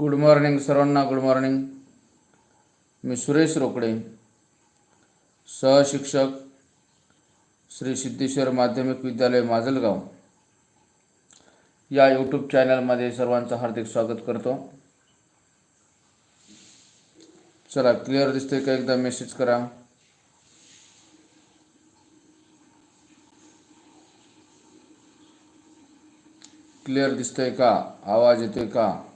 Good morning सर्वांना good morning मी सुरेश रोकडे सहशिक्षक श्री सिद्धेश्वर माध्यमिक विद्यालय माजलगाव. या यूट्यूब चॅनलमध्ये सर्वांचं हार्दिक स्वागत करतो. चला क्लिअर दिसते का एकदा मेसेज करा? क्लिअर दिसतंय का? आवाज येतोय का?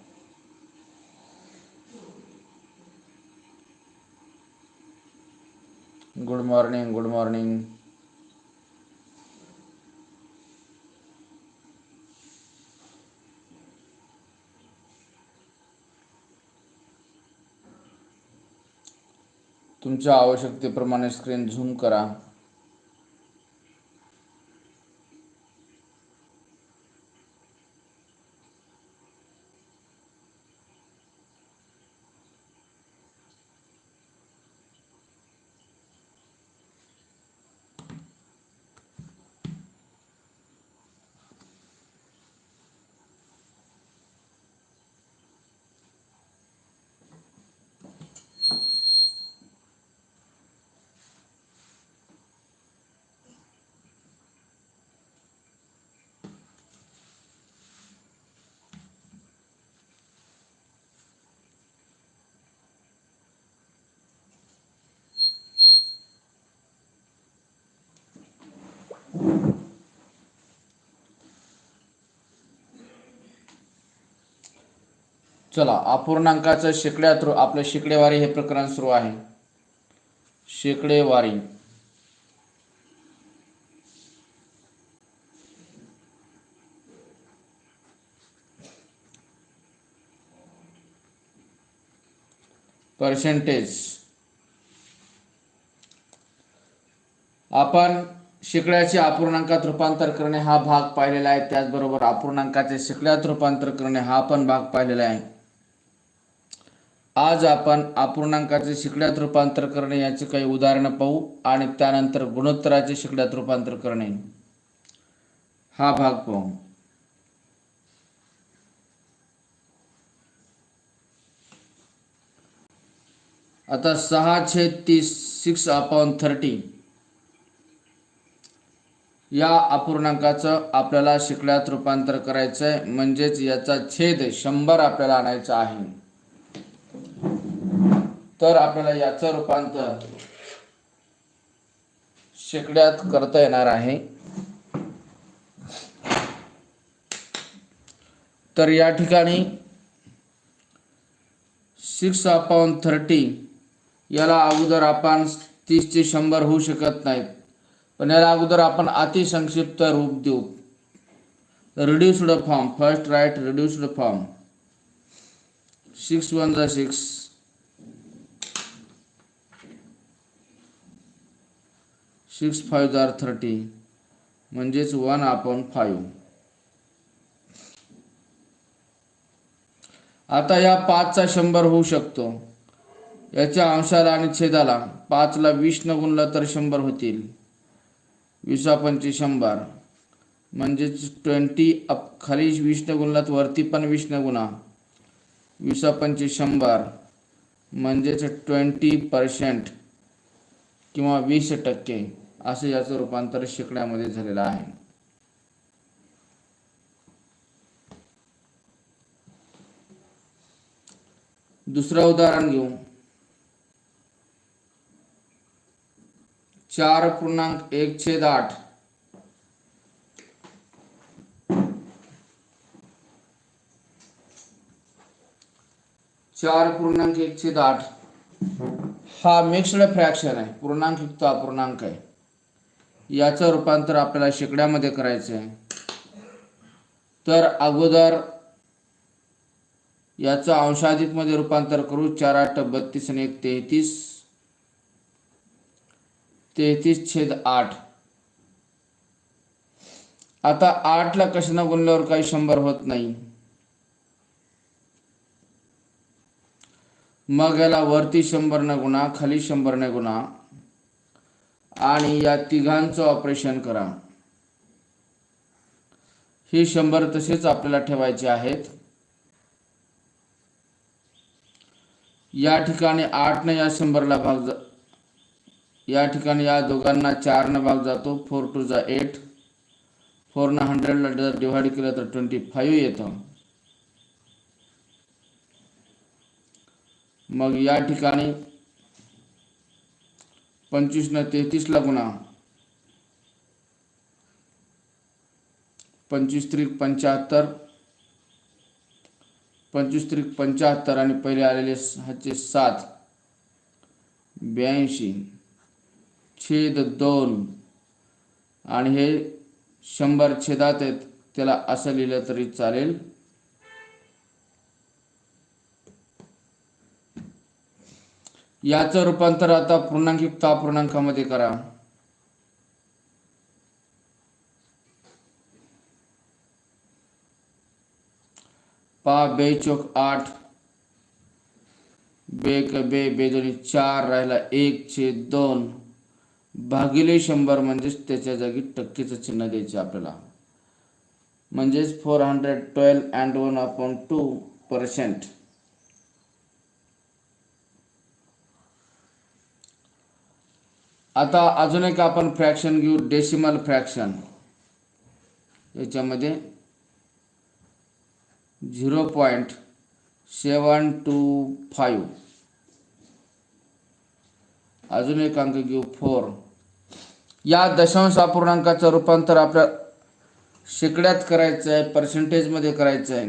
गुड मॉर्निंग गुड मॉर्निंग तुमच्या आवश्यकतेप्रमाणे स्क्रीन झूम करा. चला अपूर्णांकाचं शेकड्या थ्रू आपलं शेकडेवारी हे प्रकरण सुरू आहे. शेकडेवारी. पर्सेंटेज आपण शेकड्याचे अपूर्णांकात रूपांतर करणे हा भाग पाहिलेला आहे. त्याचबरोबर अपूर्णांकाचे शेकड्यात रूपांतर करणे हा पण भाग पाहिलेला आहे. आज आपण अपूर्णांकाचे शिकड्यात रूपांतर करणे याचे काही उदाहरणं पाहू आणि त्यानंतर गुणोत्तराचे शिकड्यात रूपांतर करणे. हा भाग पाहू. आता सहा छेद तीस सिक्स अपॉन थर्टी या अपूर्णांकाचं आपल्याला शिकड्यात रूपांतर करायचं आहे म्हणजेच याचा छेद शंभर आपल्याला आणायचा आहे. तर आपल्याला याचं रूपांतर शेकड्यात करता येणार आहे. तर या ठिकाणी सिक्स अपॉन थर्टी याला अगोदर आपण तीसचे शंभर होऊ शकत नाहीत. पण याला अगोदर आपण अतिसंक्षिप्त रूप देऊ. Reduced form first write reduced form six one the six six five jar thirty. म्हणजेच वन अपॉन फाईव्ह. आता या पाचचा शंभर होऊ शकतो. याच्या अंशाला आणि छेदाला पाचला वीस न गुणलं तर शंभर होतील. वीसा पंचे शंभर. म्हणजेच ट्वेंटी अप खाली वीस न गुणलात वरती पण वीस न गुणा. वीसा पंचे शंभर. म्हणजेच ट्वेंटी पर्सेंट किंवा वीस टक्के. असं याचं रूपांतर शेकड्यामध्ये झालेलं आहे. दुसरं उदाहरण घेऊ. चार पूर्णांक एक छेद आठ. चार पूर्णांक एक छेद आठ. हा मिक्स्ड फ्रॅक्शन आहे. पूर्णांक युक्त अपूर्णांक आहे. याचं रूपांतर आपल्याला शेकड्यामध्ये करायचं आहे. तर अगोदर याचं अंशाधिकमध्ये रूपांतर करू. चार आठ बत्तीस आणि एक तेहतीस. तेहतीस छेद आठ. आता आठला कशानं गुणल्यावर काही शंभर होत नाही? मग याला वरती शंभर न गुणा खाली शंभर न गुणा. आणि या तिघांचं ऑपरेशन करा. हे शंभर तसेच आपल्याला ठेवायचे आहेत. या ठिकाणी आठनं या शंभरला भाग जा या ठिकाणी या दोघांना चारनं भाग जातो. फोर टू जा एट. फोरनं हंड्रेडला जर डिव्हाइड केलं तर ट्वेंटी फाईव्ह येतं. मग या ठिकाणी पंचवीसनं तेहतीसला गुणा. पंचवीस त्रिक पंच्याहत्तर. पंचवीस त्रिक पंच्याहत्तर आणि पहिले आलेले ह्याचे सात. ब्याऐंशी. छेद दोन. आणि हे शंभर छेदात आहेत त्याला असं लिहिलं तरी चालेल. याचं रूपांतर आता पूर्णांकित अपूर्णांकामध्ये करा. पा बे चौक आठ. बे क बे बेदोनी चार राहिला एक छे दोन. भागिले शंभर म्हणजेच त्याच्या जागी टक्केचं चिन्ह द्यायचे आपल्याला. म्हणजेच four hundred twelve and one upon two percent आता अजून एक आपण फ्रॅक्शन घेऊ डेसिमल फ्रॅक्शन याच्यामध्ये zero point seven two five अजून एक अंक घेऊ फोर या दशांश अपूर्णांकाचं रूपांतर आपल्या शेकड्यात करायचं आहे पर्सेंटेजमध्ये करायचं आहे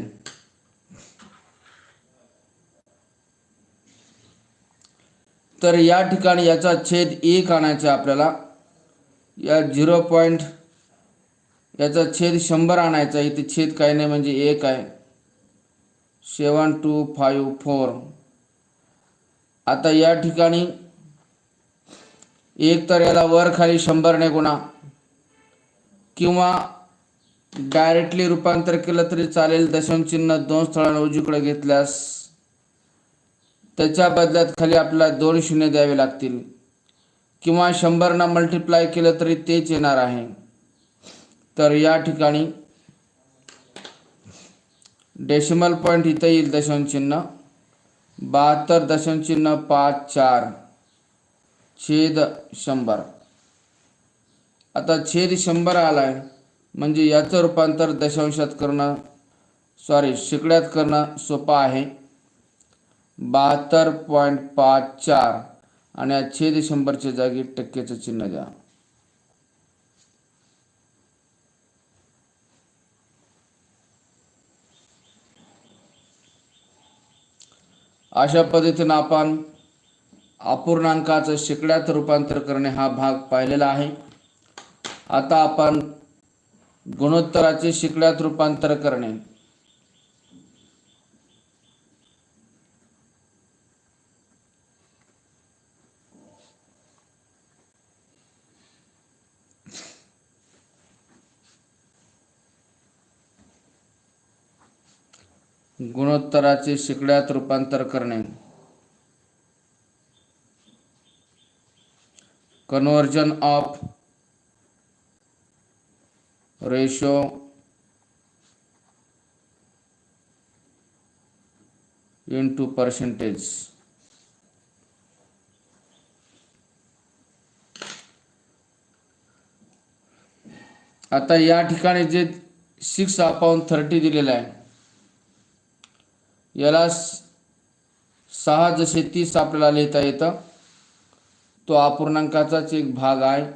तर या ठिकाणी याचा छेद एक आणायचा आपल्याला. या झिरो पॉईंट याचा छेद शंभर आणायचा इथे छेद काय नाही म्हणजे एक आहे. Seven two five four. आता या ठिकाणी एक तर याला वर खाली शंभरने गुणा. किंवा डायरेक्टली रूपांतर केलं तरी चालेल. दशमचिन्ह दोन स्थळांना उजवीकडे घेतल्यास त्याच्या बदल्यात खाली आपल्याला दोन शून्य द्यावे लागतील. किंवा शंभरनं मल्टिप्लाय केलं तरी तेच येणार आहे. तर या ठिकाणी डेसिमल पॉईंट इथं येईल दशमचिन्ह बहात्तर दशमचिन्ह पाच चार. छेद शंभर. आता छेद शंभर आलाय. म्हणजे याचं रूपांतर दशांशात करणं सॉरी शेकड्यात करणं सोपं आहे. बहात्तर पॉईंट पाच चार आणि या छेद शंभरच्या जागी टक्क्याचं चिन्ह द्या. अशा पद्धतीनं आपण अपूर्णांकाचं शेकड्यात रूपांतर करणे हा भाग पाहिलेला आहे. आता आपण गुणोत्तराचे शेकड्यात रूपांतर करणे. गुणोत्तराचे शेकड्यात रूपांतर करणे. Conversion of ratio. Into percentage. आता या ठिकाणी जे सिक्स अपॉन थर्टी दिलेलं आहे. याला सहा जसे तीस आपल्याला लिहिता येतं. तो अपूर्णांकाचाच एक भाग आहे.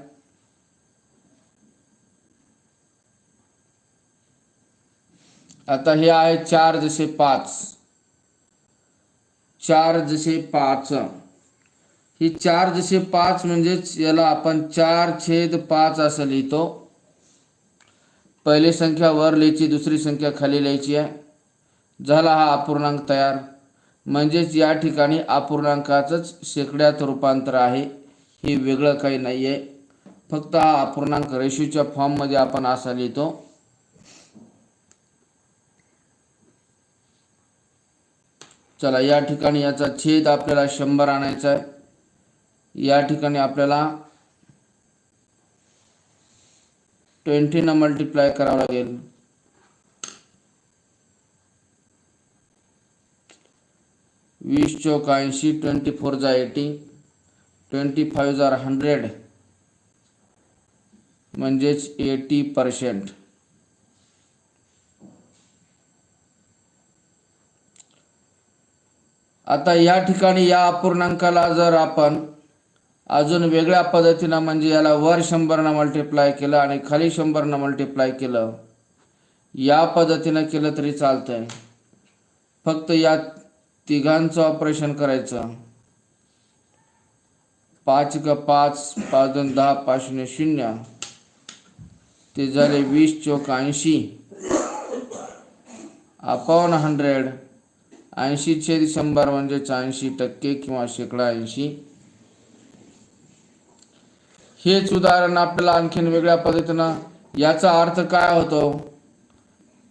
आता हे आहे चार जसे पाच. चार जसे पाच. ही चार जसे पाच म्हणजेच याला आपण चार छेद पाच असं लिहितो. पहिली संख्या वर लिहायची दुसरी संख्या खाली लिहायची आहे. झाला हा अपूर्णांक तयार. म्हणजेच या ठिकाणी अपूर्णांकाचंच शेकड्यात रूपांतर आहे. हे वेगळं काही नाही आहे फक्त हा अपूर्णांक रेशूच्या फॉर्ममध्ये आपण असा लिहितो. चला या ठिकाणी याचा छेद आपल्याला शंभर आणायचा आहे. या ठिकाणी आपल्याला ट्वेंटीनं मल्टिप्लाय करावं लागेल. वीस चौक ऐंशी ट्वेंटी फोर जा एटी ट्वेंटी फाईव्ह जार हंड्रेड म्हणजेच एटी पर्सेंट. आता या ठिकाणी या अपूर्णांकाला जर आपण अजून वेगळ्या पद्धतीनं म्हणजे याला वर शंभरनं मल्टिप्लाय केलं आणि खाली शंभरनं मल्टिप्लाय केलं या पद्धतीनं केलं तरी चालतंय. फक्त या तिघांचं ऑपरेशन करायचं. पाच का पाच पाच दोन दहा पाच शून्य शून्य. ते झाले वीस चौक ऐंशी. अपॉन हंड्रेड ऐंशी छेद शंभर म्हणजेच ऐंशी टक्के किंवा शेकडा ऐंशी. हेच उदाहरण आपल्याला आणखीन वेगळ्या पद्धतीनं याचा अर्थ काय होतो?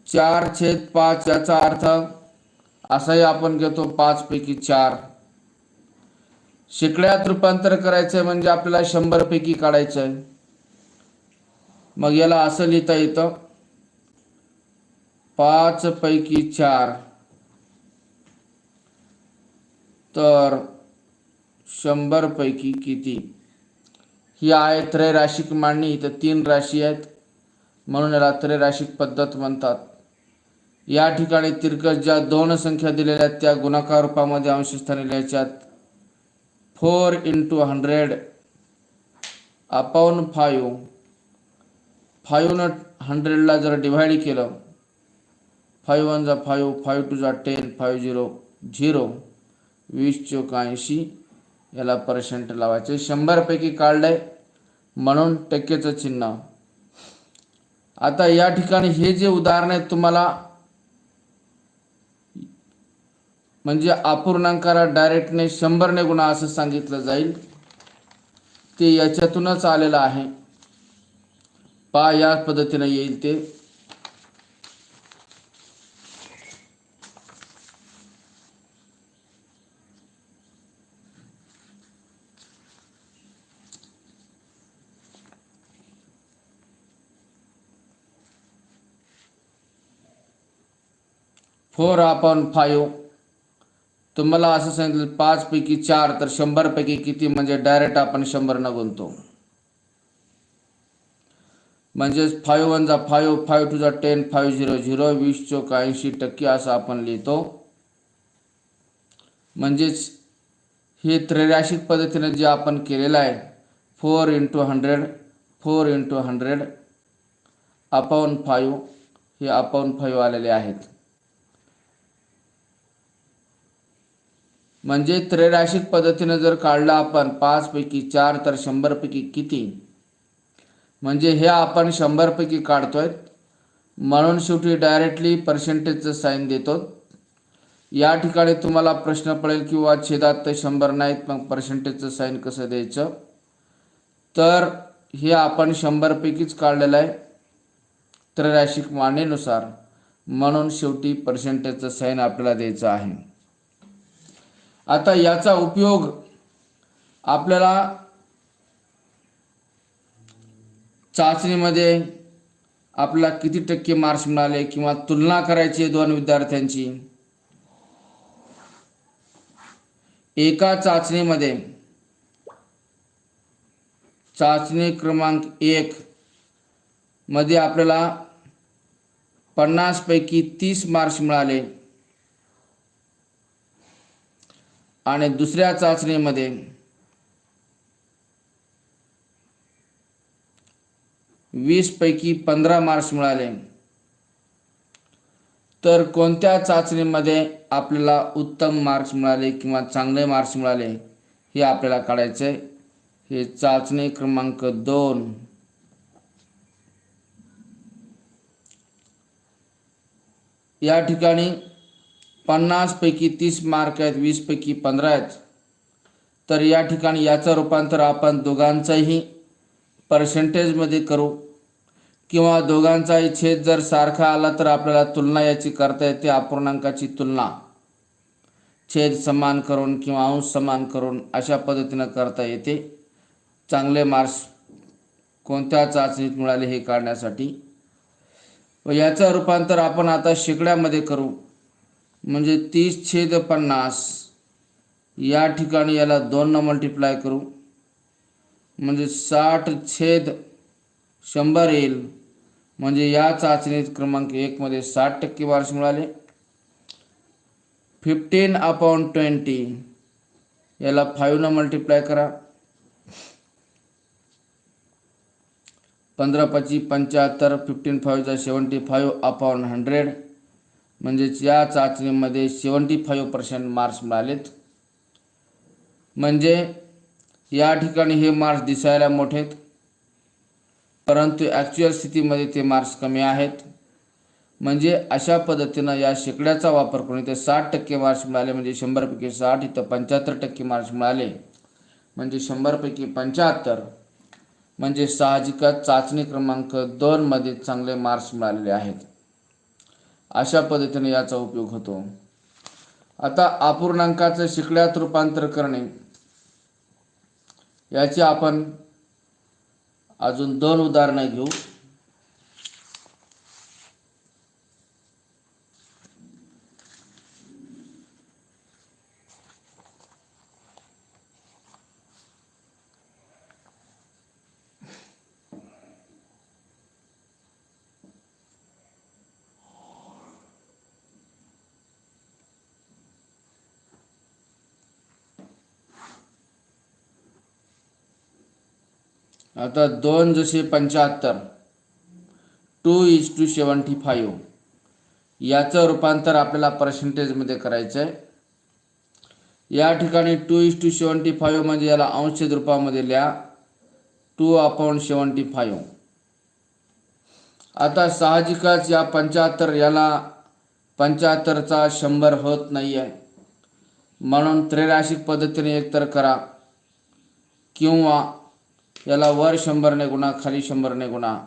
चार छेद पाच याचा अर्थ असाही आपण घेतो पाच पैकी चार. शेकड्यात रूपांतर करायचंय म्हणजे आपल्याला शंभर पैकी काढायचंय. मग याला असं लिहिता येतं. पाच पैकी चार. तर शंभर पैकी किती? ही आहे त्रैराशिक मांडणी इथं तीन राशी आहेत. म्हणून याला त्रैराशिक पद्धत म्हणतात. या ठिकाणी तिरकस ज्या दोन संख्या दिलेल्या आहेत त्या गुणाकार रूपामध्ये अंशस्थानी लिहायच्यात four into hundred upon five फाईव्हनं हंड्रेडला जर डिव्हाइड केलं फाईव्ह वन जा फाईव्ह फाईव्ह टू जा टेन फाईव्ह झिरो झिरो वीस चौक ऐंशी याला पर्सेंट लावायचे. शंभरपैकी काढलंय म्हणून टक्केचं चिन्ह. आता या ठिकाणी हे जे उदाहरण आहेत तुम्हाला म्हणजे अपूर्णांकाला डायरेक्टने शंभरने गुणा असं सांगितलं जाईल. ते याच्यातूनच आलेलं आहे. पा या पद्धतीने येईल ते. फोर अपॉन फाईव्ह तुम्हाला असं सांगितलं पाच पैकी चार तर शंभरपैकी किती? म्हणजे डायरेक्ट आपण शंभरनं गुंतो म्हणजेच फाईव्ह वन जा फाईव्ह फाईव्ह टू जा टेन फाईव्ह झिरो झिरो वीस चौक ऐंशी टक्के असं आपण लिहितो. म्हणजेच हे त्रैराशिक पद्धतीने जे आपण केलेलं आहे four into hundred four into hundred upon five हे अपॉन फाईव्ह आलेले आहेत. म्हणजे त्रैराशिक पद्धतीनं जर काढलं आपण पाचपैकी चार तर शंभरपैकी किती? म्हणजे हे आपण शंभरपैकी काढतोय. म्हणून शेवटी डायरेक्टली पर्सेंटेजचं साईन देतो. या ठिकाणी तुम्हाला प्रश्न पडेल किंवा छेदात ते शंभर नाहीत मग पर्सेंटेजचं साईन कसं द्यायचं? तर हे आपण शंभरपैकीच काढलेलं आहे त्रैराशिक मानेनुसार. म्हणून शेवटी पर्सेंटेजचं साईन आपल्याला द्यायचं आहे. आता याचा उपयोग आपल्याला चाचणीमध्ये आपल्याला किती टक्के मार्क्स मिळाले किंवा तुलना करायची आहे दोन विद्यार्थ्यांची? एका चाचणीमध्ये चाचणी क्रमांक एक मध्ये आपल्याला पन्नासपैकी तीस मार्क्स मिळाले. आणि दुसऱ्या चाचणीमध्ये वीस पैकी पंधरा मार्क्स मिळाले. तर कोणत्या चाचणीमध्ये आपल्याला उत्तम मार्क्स मिळाले किंवा चांगले मार्क्स मिळाले हे आपल्याला काढायचे? हे चाचणी क्रमांक दोन. या ठिकाणी पन्नासपैकी तीस मार्क आहेत वीसपैकी पंधरा आहेत. तर या ठिकाणी याचं रूपांतर आपण दोघांचंही पर्सेंटेजमध्ये करू. किंवा दोघांचाही छेद जर सारखा आला तर आपल्याला तुलना याची करता येते अपूर्णांकाची तुलना. छेद समान करून किंवा अंश समान करून अशा पद्धतीनं करता येते. चांगले मार्क्स कोणत्या चाचणीत मिळाले हे काढण्यासाठी. व याचं रूपांतर आपण आता शेकड्यामध्ये करू. म्हणजे तीस छेद पन्नास. या ठिकाणी याला दोन मल्टिप्लाय करू. म्हणजे साठ छेद शंभर येईल. म्हणजे या चाचणीत क्रमांक एकमध्ये साठ टक्के मार्क्स मिळाले. फिफ्टीन अपॉन ट्वेंटी याला फाईव्हनं मल्टिप्लाय करा. पंधरा पची पंच्याहत्तर फिफ्टीन फाईव्हचा सेवन्टी फाईव्ह अपॉन हंड्रेड म्हणजेच या चाचणीमध्ये सेवन्टी फाईव्ह पर्सेंट मार्क्स मिळालेत. म्हणजे या ठिकाणी हे मार्क्स दिसायला मोठेत परंतु ॲक्च्युअल स्थितीमध्ये ते मार्क्स कमी आहेत. म्हणजे अशा पद्धतीनं या शेकड्याचा वापर करून इथे साठ टक्के मार्क्स मिळाले म्हणजे शंभरपैकी साठ इथं पंच्याहत्तर टक्के मार्क्स मिळाले. म्हणजे शंभरपैकी पंच्याहत्तर म्हणजे साहजिकच चाचणी क्रमांक दोनमध्ये चांगले मार्क्स मिळालेले आहेत. अशा पद्धतीने याचा उपयोग होतो. आता अपूर्णांकाचं शिकड्यात रूपांतर करणे. याची आपण अजून दोन उदाहरणं घेऊ. आता दोन जसे पंच्याहत्तर two is two seventy five याचं रूपांतर आपल्याला पर्सेंटेजमध्ये करायचं आहे या ठिकाणी two is two seventy five म्हणजे याला अंशछेद रूपामध्ये लिहा. टू अपॉन सेवन्टी फाईव्ह आता साहजिकच या पंच्याहत्तर याला पंच्याहत्तरचा शंभर होत नाही आहे म्हणून त्रैराशिक पद्धतीने एकतर करा. किंवा याला वर शंभरने गुणा खाली शंभरने गुणा.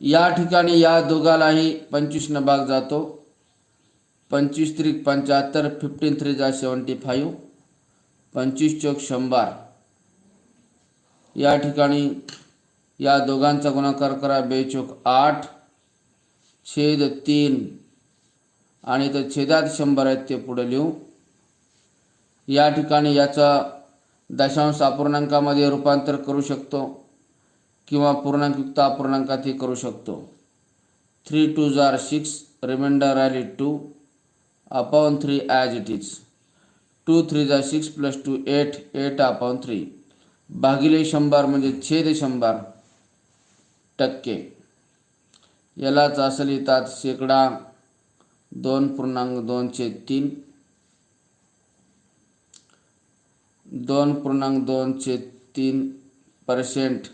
या ठिकाणी या दोघालाही पंचवीस न भाग जातो. पंचवीस त्रिक पंच्याहत्तर फिफ्टीन थ्री जा सेवन्टी फाईव्ह पंचवीस चौक शंभर. या ठिकाणी या दोघांचा गुणाकार करा बेचोक आठ. छेद तीन. आणि तर छेदात शंभर आहेत ते पुढे लिहू. या ठिकाणी याचा दशांश अपूर्णांकामध्ये रूपांतर करू शकतो किंवा पूर्णांकयुक्त अपूर्णांकातही करू शकतो. थ्री टू जार सिक्स रिमाइंडर आली two upon three as it is two three जा six plus two eight eight upon three भागिले शंभर म्हणजे छेद शंभर टक्के. यालाच असेल येतात शेकडा दोन पूर्णांक दोनशे तीन. दोन पूर्णांक दोनशे तीन पर्सेंट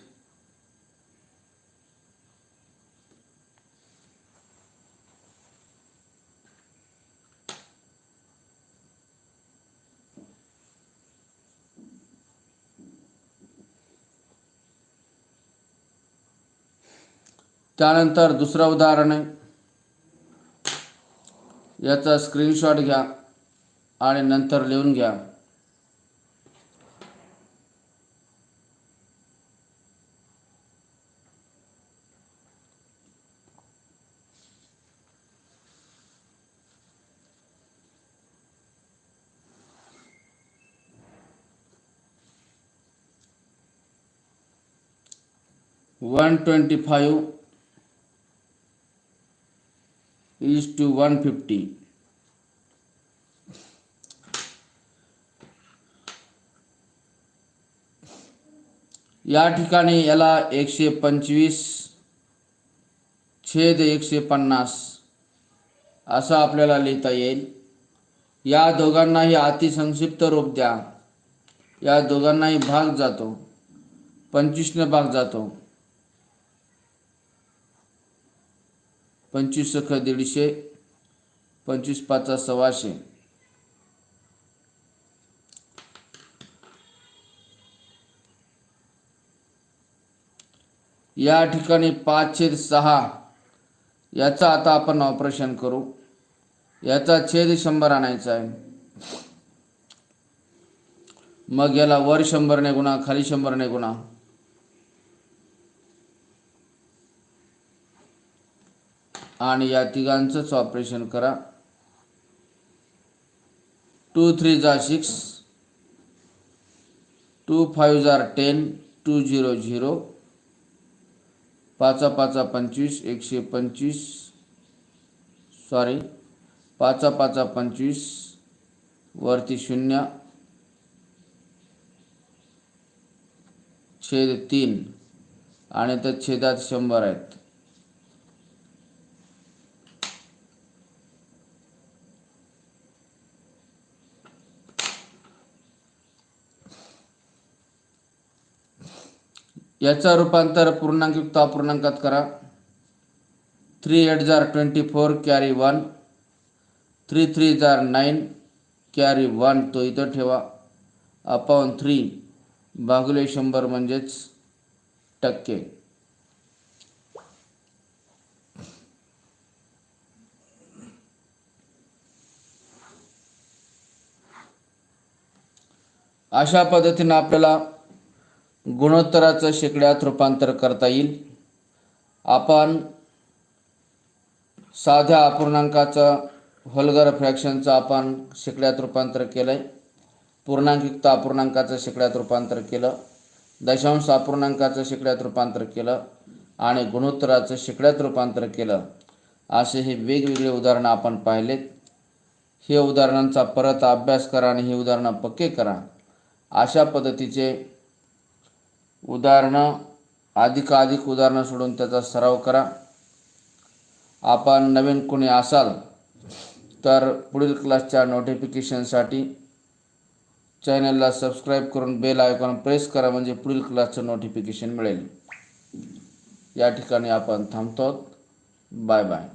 त्यानंतर दुसरं उदाहरण आहे. याचा स्क्रीनशॉट घ्या आणि नंतर लिहून घ्या. वन ट्वेंटी फाईव्ह to 150 या ठिकाणी याला एकशे पंचवीस छेद एकशे पन्नास असं आपल्याला लिहिता येईल. या दोघांनाही अतिसंक्षिप्त रूप द्या. या दोघांनाही भाग जातो. पंचवीसने भाग जातो. पंचवीस सख दीडशे पंचवीस पाचा सव्वाशे. या ठिकाणी पाच छेद सहा याचा आता आपण ऑपरेशन करू. याचा छेद शंभर आणायचा आहे. मग याला वर शंभरने गुणा खाली शंभरने गुणा. आणि या तिघांचंच ऑपरेशन करा. टू थ्री जा सिक्स टू फाईव्ह जार टेन टू झिरो झिरो पाचा पाचा पंचवीस एकशे पंचवीस सॉरी पाचा पाचा पंचवीस वरती शून्य छेद तीन आणि त्या छेदात शंभर आहेत. याचा रूपांतर पूर्णांकयुक्त अपूर्णांकात करा. थ्री एट जार twenty four carry one three three जार नाईन कॅरी वन तो इथं ठेवा. अपॉन थ्री भागले शंभर म्हणजेच टक्के. अशा पद्धतीनं आपल्याला गुणोत्तराचं शेकड्यात रूपांतर करता येईल. आपण साध्या अपूर्णांकाचं होलगर फ्रॅक्शनचं आपण शेकड्यात रूपांतर केलं आहे पूर्णांकयुक्त अपूर्णांकाचं शेकड्यात रूपांतर केलं. दशांश अपूर्णांकाचं शेकड्यात रूपांतर केलं आणि गुणोत्तराचं शेकड्यात रूपांतर केलं. असे हे वेगवेगळे उदाहरणं आपण पाहिलेत. हे उदाहरणांचा परत अभ्यास करा आणि हे उदाहरणं पक्के करा. अशा पद्धतीचे उदाहरणं अधिकाधिक उदाहरणं सोडून त्याचा सराव करा. आपण नवीन कोणी असाल तर पुढील क्लासच्या नोटिफिकेशनसाठी चॅनलला सबस्क्राईब करून बेल आयकॉन प्रेस करा म्हणजे पुढील क्लासचं नोटिफिकेशन मिळेल. या ठिकाणी आपण थांबतो. Bye bye.